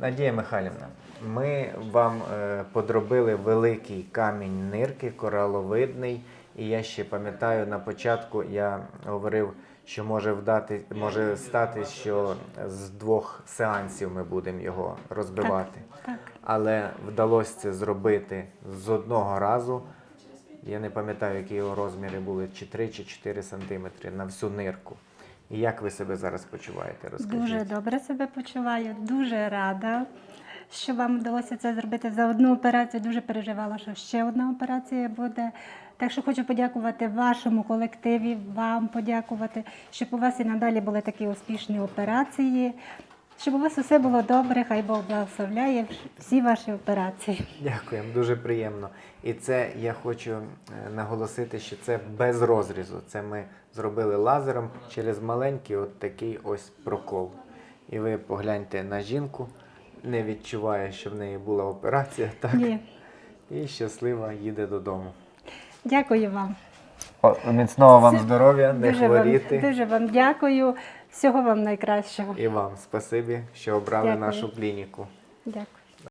Надія Михайлівна, ми вам е, подробили великий камінь нирки, кораловидний. І я ще пам'ятаю, на початку я говорив, що може вдати, може стати, що з двох сеансів ми будемо його розбивати. Так. Але вдалося це зробити з одного разу. Я не пам'ятаю, які його розміри були, чи 3 чи 4 сантиметри на всю нирку. І як ви себе зараз почуваєте? Розкажіть. Дуже добре себе почуваю, дуже рада, що вам вдалося це зробити за одну операцію. Дуже переживала, що ще одна операція буде. Так що хочу подякувати вашому колективі, вам подякувати, щоб у вас і надалі були такі успішні операції, щоб у вас усе було добре, хай Бог благословляє всі ваші операції. Дякуємо, дуже приємно. І це я хочу е, наголосити, що це без розрізу. Це ми зробили лазером через маленький от такий ось прокол. І ви погляньте на жінку, не відчуває, що в неї була операція, так? Ні. І щаслива їде додому. Дякую вам. Міцного вам здоров'я, не Дуже хворіти. вам, дуже вам дякую. Всього вам найкращого. І вам спасибі, що обрали Дякую. нашу клініку. Дякую.